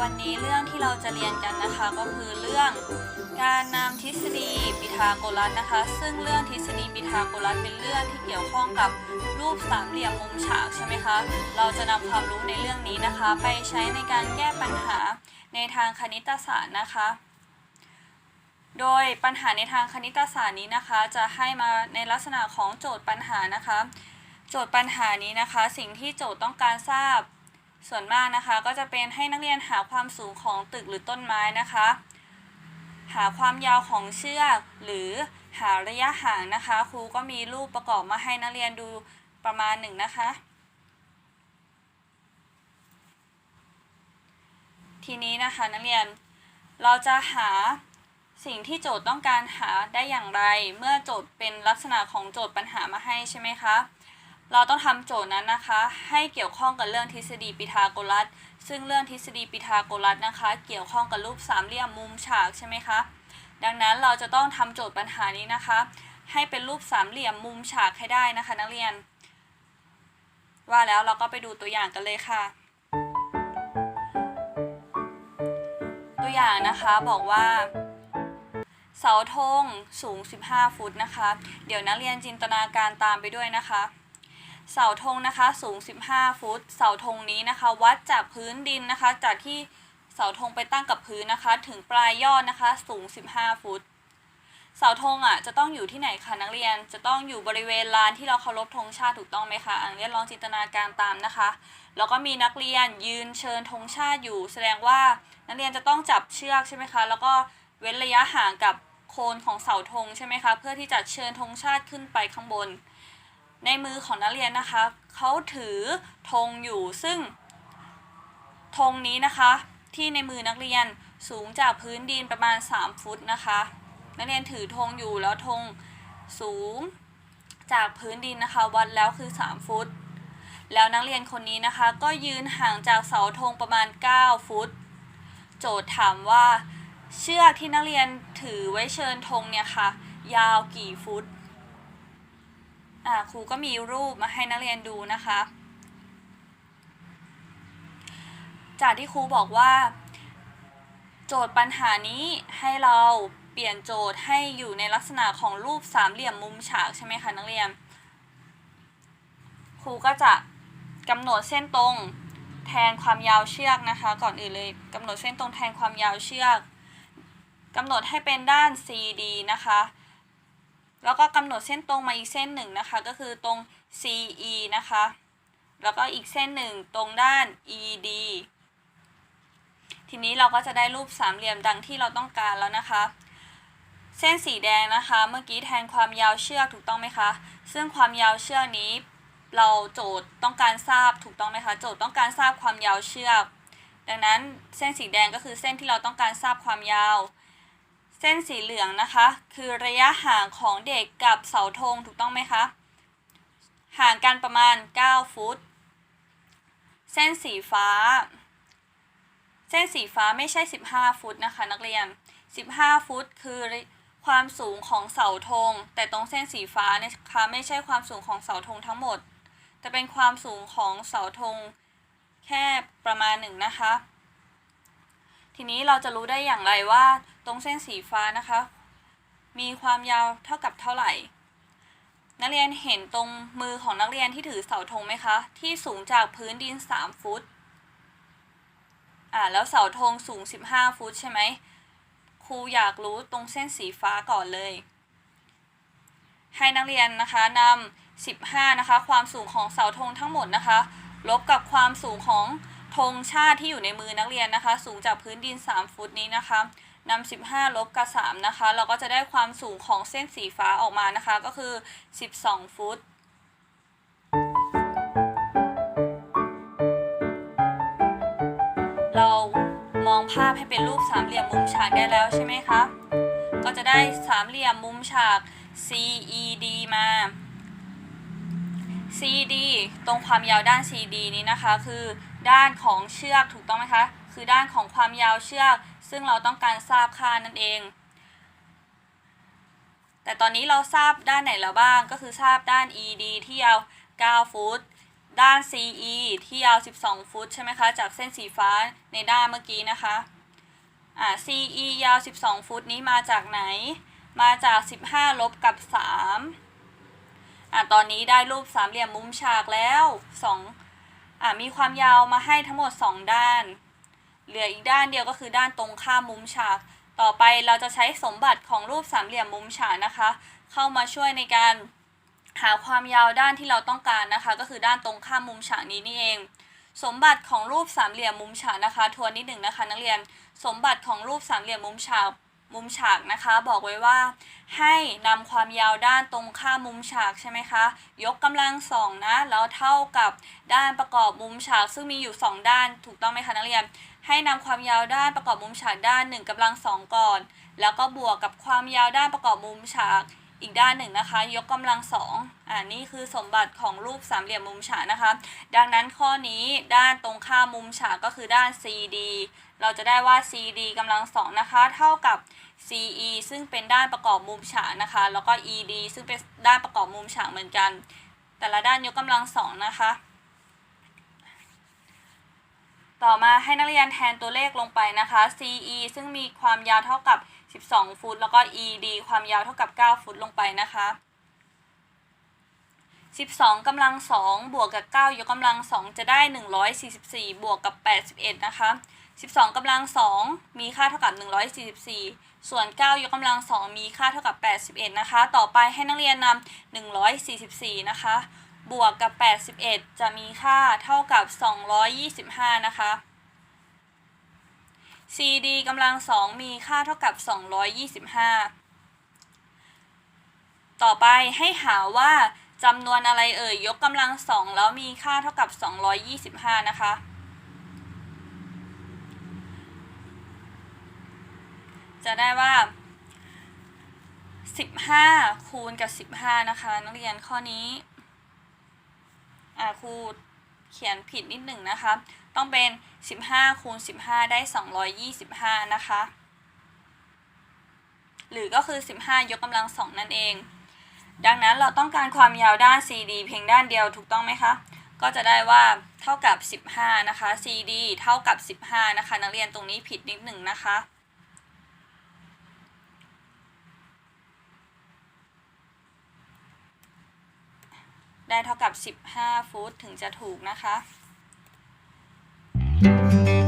วันนี้เรื่องที่เราจะเรียนกันนะคะก็คือเรื่องการนำทฤษฎีปิทาโกรัสนะคะ ซึ่งเรื่องทฤษฎีปิทาโกรัสเป็นเรื่องที่เกี่ยวข้องกับรูปสามเหลี่ยมมุมฉากใช่ไหมคะเราจะนำความรู้ในเรื่องนี้นะคะ ไปใช้ในการแก้ปัญหาในทางคณิตศาสตร์นะคะ โดยปัญหาในทางคณิตศาสตร์นี้นะคะ จะให้มาในลักษณะของโจทย์ปัญหานะคะ โจทย์ปัญหานี้นะคะ สิ่งที่โจทย์ต้องการทราบ ส่วนมากนะคะก็จะเป็นให้นักเรียนหาความสูงของตึกหรือต้นไม้นะคะ หาความยาวของเชือกหรือหาระยะห่างนะคะ ครูก็มีรูปประกอบมาให้นักเรียนดูประมาณหนึ่งนะคะ ทีนี้นะคะนักเรียนเราจะหาสิ่งที่โจทย์ต้องการหาได้อย่างไร เมื่อโจทย์เป็นลักษณะของโจทย์ปัญหามาให้ใช่ไหมคะ เราต้องทำโจทย์นั้นนะคะ ให้เกี่ยวข้องกับเรื่องทฤษฎีปิทาโกรัส ซึ่งเรื่องทฤษฎีปิทาโกรัสนะคะ เกี่ยวข้องกับรูปสามเหลี่ยมมุมฉากใช่ไหมคะ ดังนั้นเราจะต้องทำโจทย์ปัญหานี้นะคะ ให้เป็นรูปสามเหลี่ยมมุมฉากให้ได้นะคะนักเรียน ว่าแล้วเราก็ไปดูตัวอย่างกันเลยค่ะ ตัวอย่างนะคะบอกว่าเสาธงสูง 15 ฟุตนะคะ เดี๋ยวนักเรียนจินตนาการตามไปด้วยนะคะ เสาธงนะคะสูง 15 ฟุต เสาธงนี้นะคะ วัดจากพื้นดินนะคะ จากที่เสาธงไปตั้งกับพื้นนะคะ ถึงปลายยอดนะคะ สูง 15 ฟุต เสาธงอะจะต้องอยู่ที่ไหนคะนักเรียน จะต้องอยู่บริเวณลานที่เราเคารพธงชาติถูกต้องไหมคะอันนี้ลองจินตนาการตามนะคะ แล้วก็มีนักเรียนยืนเชิญธงชาติอยู่ แสดงว่านักเรียนจะต้องจับเชือกใช่ไหมคะ แล้วก็เว้นระยะห่างกับโคนของเสาธงใช่ไหมคะ เพื่อที่จะเชิญธงชาติขึ้นไปข้างบน ในมือของนักเรียนนะคะเขาถือธงอยู่ซึ่งธงนี้นะคะที่ในมือนักเรียนสูงจากพื้นดินประมาณ 3 ฟุตนะคะ นักเรียนถือธงอยู่แล้วธงสูงจากพื้นดินนะคะวัดแล้วคือ 3 ฟุต แล้วนักเรียนคนนี้นะคะ ก็ยืนห่างจากเสาธงประมาณ 9 ฟุต โจทย์ถามว่า เชือกที่นักเรียนถือไว้เชิญธงเนี่ยค่ะ ยาวกี่ฟุต ครูก็มีรูปมาให้นักเรียนดูนะคะ จากที่ครูบอกว่า โจทย์ปัญหานี้ให้เราเปลี่ยนโจทย์ให้อยู่ในลักษณะของรูปสามเหลี่ยมมุมฉากใช่ไหมคะนักเรียน ครูก็จะกำหนดเส้นตรงแทนความยาวเชือกนะคะ ก่อนอื่นเลยกำหนดเส้นตรงแทนความยาวเชือกกำหนดให้เป็นด้าน CD นะคะ แล้วก็กำหนดเส้นตรงมาอีกเส้นหนึ่งนะคะ ก็คือตรง CE นะคะ แล้วก็อีกเส้นหนึ่งตรงด้าน ED ทีนี้เราก็จะได้รูปสามเหลี่ยมดังที่เราต้องการแล้วนะคะ เส้นสีแดงนะคะ เมื่อกี้แทนความยาวเชือกถูกต้องไหมคะ ซึ่งความยาวเชือกนี้ เราโจทย์ต้องการทราบถูกต้องไหมคะ โจทย์ต้องการทราบความยาวเชือก ดังนั้นเส้นสีแดงก็คือเส้นที่เราต้องการทราบความยาว เส้นสีเหลืองนะคะ คือระยะห่างของเด็กกับเสาธงถูกต้องไหมคะ ห่างกันประมาณ 9 ฟุต เส้นสีฟ้า เส้นสีฟ้าไม่ใช่ 15 ฟุตนะคะ นักเรียน 15 ฟุตคือความสูงของเสาธง แต่ตรงเส้นสีฟ้าเนี่ยคะไม่ใช่ความสูงของเสาธงทั้งหมด แต่เป็นความสูงของเสาธงแค่ประมาณหนึ่งนะคะ ทีนี้เราจะรู้ได้อย่างไรว่า รงเส้นสีฟ้านะคะ มีความยาวเท่ากับเท่าไหร่ นักเรียนเห็นตรงมือของนักเรียนที่ถือเสาธงไหมคะ ที่สูงจากพื้นดิน 3 ฟุต อ่าแล้วเสาธงสูง 15 ฟุตใช่ไหมครูอยากรู้ตรงเส้นสีฟ้าก่อนเลย ให้นักเรียนนะคะนำ15 นะคะ ความสูงของเสาธงทั้งหมดนะคะ ลบกับความสูงของธงชาติที่อยู่ในมือนักเรียนนะคะ สูงจากพื้นดิน 3 ฟุตนี้นะคะ นำ15 ลบกับ 3 นะคะ เราก็จะได้ความสูงของเส้นสีฟ้าออกมานะคะ ก็คือ 12 ฟุตเรามองภาพให้เป็นรูปสามเหลี่ยมมุมฉากได้แล้วใช่ไหมคะ ก็จะได้สามเหลี่ยมมุมฉาก CED มา CD ตรงความยาวด้าน CD นี้นะคะ คือด้านของเชือกถูกต้องไหมคะ คือด้านของความยาวเชือก ซึ่งเราต้องการทราบค่านั่นเอง แต่ตอนนี้เราทราบด้านไหนแล้วบ้าง ก็คือทราบด้าน ED ที่ยาว 9 ฟุต ด้าน CE ที่ยาว 12 ฟุต ใช่ไหมคะ จากเส้นสีฟ้าในด้านเมื่อกี้นะคะอ่า CE ยาว 12 ฟุตนี้มาจากไหน มาจาก 15 ลบกับ 3อ่าตอนนี้ได้รูปสามเหลี่ยมมุมฉากแล้ว2อ่ามีความยาวมาให้ทั้งหมด 2 ด้าน เหลืออีกด้านเดียวก็คือด้านตรงข้ามมุมฉาก ต่อไปเราจะใช้สมบัติของรูปสามเหลี่ยมมุมฉากนะคะ เข้ามาช่วยในการหาความยาวด้านที่เราต้องการนะคะ ก็คือด้านตรงข้ามมุมฉากนี้นี่เอง สมบัติของรูปสามเหลี่ยมมุมฉากนะคะ ทวนนิดหนึ่งนะคะ นักเรียน สมบัติของรูปสามเหลี่ยมมุมฉาก มุมฉากนะคะ บอกไว้ว่า ให้นำความยาวด้านตรงข้ามมุมฉากใช่ไหมคะ ยกกำลังสองนะแล้วเท่ากับด้านประกอบมุมฉาก ซึ่งมีอยู่ 2 ด้านถูกต้องไหมคะนักเรียน ให้นำความยาวด้านประกอบมุมฉากด้าน 1กำลังสองก่อน แล้วก็บวกกับความยาวด้านประกอบมุมฉาก อีกด้านหนึ่งนะคะ ยกกำลังสองอ่านี่คือสมบัติของรูปสามเหลี่ยมมุมฉากนะคะ ดังนั้นข้อนี้ด้านตรงข้ามมุมฉากก็คือด้าน CD เราจะได้ว่า CD กำลังสองนะคะ เท่ากับ CE ซึ่งเป็นด้านประกอบมุมฉากนะคะ แล้วก็ ED ซึ่งเป็นด้านประกอบมุมฉากเหมือนกัน แต่ละด้านยกกำลังสองนะคะต่อมาให้นักเรียนแทนตัวเลขลงไปนะคะ CE ซึ่งมีความยาวเท่ากับ 12 ฟุต แล้วก็ ED ความยาวเท่ากับ 9 ฟุตลงไปนะคะ 12กำลัง2บวกกับ 9 ยกกำลัง 2 จะได้ 144 บวกกับ 81 นะคะ 12กำลัง 2 มีค่าเท่ากับ 144 ส่วน 9 ยกกำลัง 2 มีค่าเท่ากับ 81 นะคะ ต่อไปให้นักเรียนนำ144 นะคะ บวกกับ 81 จะมีค่าเท่ากับ 225 นะคะ CD กำลัง2มีค่าเท่ากับ 225 ต่อไปให้หาว่าจำนวนอะไรเอ่ยยกกำลัง2แล้วมีค่าเท่ากับ 225 นะคะ จะได้ว่า 15 คูณกับ 15 นะคะ นักเรียนข้อนี้ อ่าครูเขียนผิดนิดหนึ่งนะคะ ต้องเป็น 15 คูณ 15 ได้ 225 นะคะ หรือก็คือ 15 ยกกำลัง 2 นั่นเอง ดังนั้นเราต้องการความยาวด้าน CD เพียงด้านเดียวถูกต้องไหมคะ ก็จะได้ว่าเท่ากับ 15 นะคะ CD เท่ากับ 15 นะคะ นักเรียนตรงนี้ผิดนิดหนึ่งนะคะได้เท่ากับ 15 ฟุตถึงจะถูกนะคะ ดัง